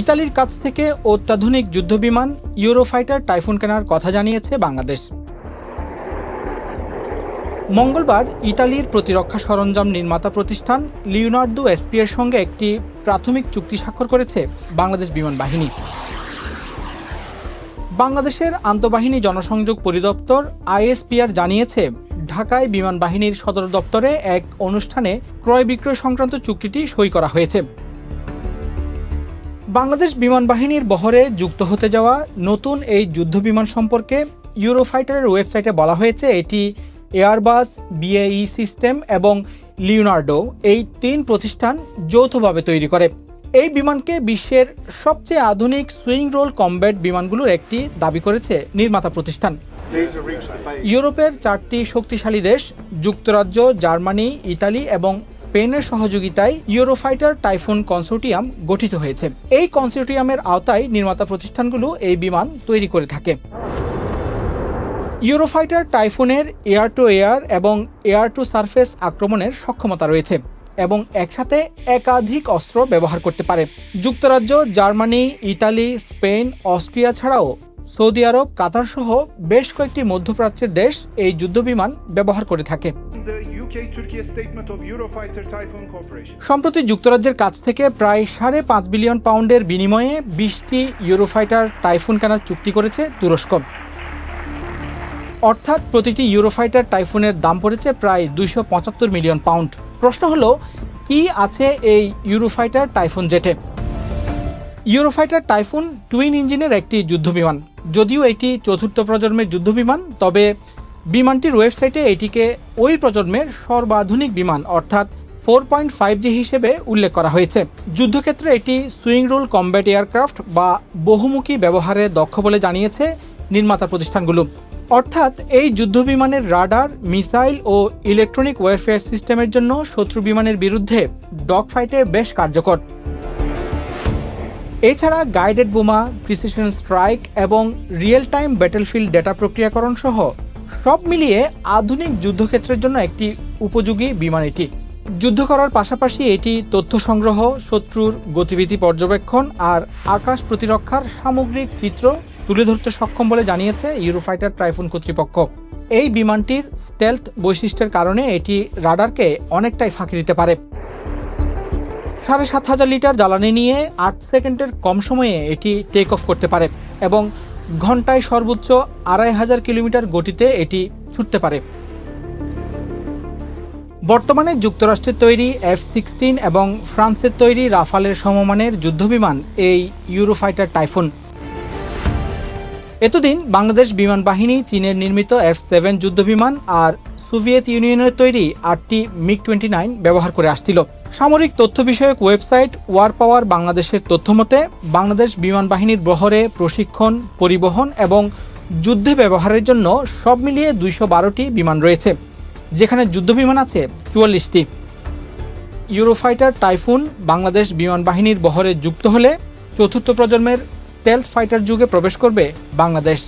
ইতালির কাছ থেকে অত্যাধুনিক যুদ্ধবিমান ইউরোফাইটার টাইফুন কেনার কথা জানিয়েছে বাংলাদেশ। মঙ্গলবার ইতালির প্রতিরক্ষা সরঞ্জাম নির্মাতা প্রতিষ্ঠান লিওনার্দো এসপি এর সঙ্গে একটি প্রাথমিক চুক্তি স্বাক্ষর করেছে বাংলাদেশ বিমান বাহিনী। বাংলাদেশের আন্তঃবাহিনী জনসংযোগ পরিদপ্তর আইএসপিআর জানিয়েছে, ঢাকায় বিমান বাহিনীর সদর দপ্তরে এক অনুষ্ঠানে ক্রয় বিক্রয় সংক্রান্ত চুক্তিটি সই করা হয়েছে। বাংলাদেশ বিমান বাহিনীর বহরে যুক্ত হতে যাওয়া নতুন এই যুদ্ধবিমান সম্পর্কে ইউরোফাইটারের ওয়েবসাইটে বলা হয়েছে, এটি এয়ারবাস বিএই সিস্টেম এবং লিওনার্ডো এই তিন প্রতিষ্ঠান যৌথভাবে তৈরি করে। এই বিমানকে বিশ্বের সবচেয়ে আধুনিক সুইং রোল কমব্যাট বিমানগুলোর একটি দাবি করেছে নির্মাতা প্রতিষ্ঠান। ইউরোপের চারটি শক্তিশালী দেশ, যুক্তরাজ্য, জার্মানি, ইতালি এবং স্পেনের সহযোগিতায় ইউরোফাইটার টাইফুন কনসোর্টিয়াম গঠিত হয়েছে। এই কনসোর্টিয়ামের আওতায় নির্মাতা প্রতিষ্ঠানগুলো এই বিমান তৈরি করে থাকে। ইউরোফাইটার টাইফুনের এয়ার টু এয়ার এবং এয়ার টু সারফেস আক্রমণের সক্ষমতা রয়েছে এবং একসাথে একাধিক অস্ত্র ব্যবহার করতে পারে। যুক্তরাজ্য, জার্মানি, ইতালি, স্পেন, অস্ট্রিয়া ছাড়াও সৌদি আরব কাতার সহ বেশ কয়েকটি মধ্যপ্রাচ্যের দেশ এই যুদ্ধবিমান ব্যবহার করে থাকে. সম্প্রতি যুক্তরাজ্যের কাছ থেকে প্রায় সাড়ে পাঁচ বিলিয়ন পাউন্ডের বিনিময়ে বিশটি ইউরোফাইটার টাইফুন কেনার চুক্তি করেছে তুরস্ক। অর্থাৎ প্রতিটি ইউরোফাইটার টাইফুনের দাম পড়েছে প্রায় দুইশো পঁচাত্তর মিলিয়ন পাউন্ড। প্রশ্ন হলো কি আছে এই ইউরোফাইটার টাইফুন জেটে? ইউরোফাইটার টাইফুন টুইন ইঞ্জিনের একটি যুদ্ধবিমান। যদিও এটি চতুর্থ প্রজন্মের যুদ্ধবিমান, তবে বিমানটির ওয়েবসাইটে এটিকে ওই প্রজন্মের সর্বাধুনিক বিমান, অর্থাৎ ফোর পয়েন্ট ফাইভ জি হিসেবে উল্লেখ করা হয়েছে। যুদ্ধক্ষেত্রে এটি সুইং রুল কম্ব্যাট এয়ারক্রাফট বা বহুমুখী ব্যবহারে দক্ষ বলে জানিয়েছে নির্মাতা প্রতিষ্ঠানগুলো। অর্থাৎ এই যুদ্ধবিমানের রাডার, মিসাইল ও ইলেকট্রনিক ওয়ারফেয়ার সিস্টেমের জন্য শত্রু বিমানের বিরুদ্ধে ডগ ফাইটে বেশ কার্যকর। এছাড়া গাইডেড বোমা প্রিসিশন স্ট্রাইক এবং রিয়েল টাইম ব্যাটেলফিল্ড ডেটা প্রক্রিয়াকরণ সহ সব মিলিয়ে আধুনিক যুদ্ধক্ষেত্রের জন্য একটি উপযোগী বিমান এটি। যুদ্ধ করার পাশাপাশি এটি তথ্য সংগ্রহ, শত্রুর গতিবিধি পর্যবেক্ষণ আর আকাশ প্রতিরক্ষার সামগ্রিক চিত্র তুলে ধরতে সক্ষম বলে জানিয়েছে ইউরোফাইটার ট্রাইফুন কর্তৃপক্ষ। এই বিমানটির স্টেলথ বৈশিষ্ট্যের কারণে এটি রাডারকে অনেকটাই ফাঁকি দিতে পারে। সাড়ে সাত হাজার লিটার জ্বালানি নিয়ে আট সেকেন্ডের কম সময়ে এটি টেক অফ করতে পারে এবং ঘন্টায় সর্বোচ্চ আড়াই হাজার কিলোমিটার গতিতে এটি ছুটতে পারে। বর্তমানে যুক্তরাষ্ট্রের তৈরি এফ সিক্সটিন এবং ফ্রান্সের তৈরি রাফালের সমমানের যুদ্ধবিমান এই ইউরোফাইটার টাইফুন এতদিন বাংলাদেশ বিমান বাহিনী, চীনের নির্মিত এফ সেভেন যুদ্ধবিমান আর সোভিয়েত ইউনিয়নের তৈরি আটটি মিগ টোয়েন্টি নাইন ব্যবহার করে আসছিল। সামরিক তথ্য বিষয়ক ওয়েবসাইট ওয়ার পাওয়ার বাংলাদেশের তথ্য মতে, বাংলাদেশ বিমান বাহিনীর বহরে প্রশিক্ষণ, পরিবহন এবং যুদ্ধে ব্যবহারের জন্য সব মিলিয়ে দুইশো বারোটি বিমান রয়েছে, যেখানে যুদ্ধবিমান আছে চুয়াল্লিশটি। ইউরোফাইটার টাইফুন বাংলাদেশ বিমান বাহিনীর বহরে যুক্ত হলে চতুর্থ প্রজন্মের স্টেলথ ফাইটার যুগে প্রবেশ করবে বাংলাদেশ।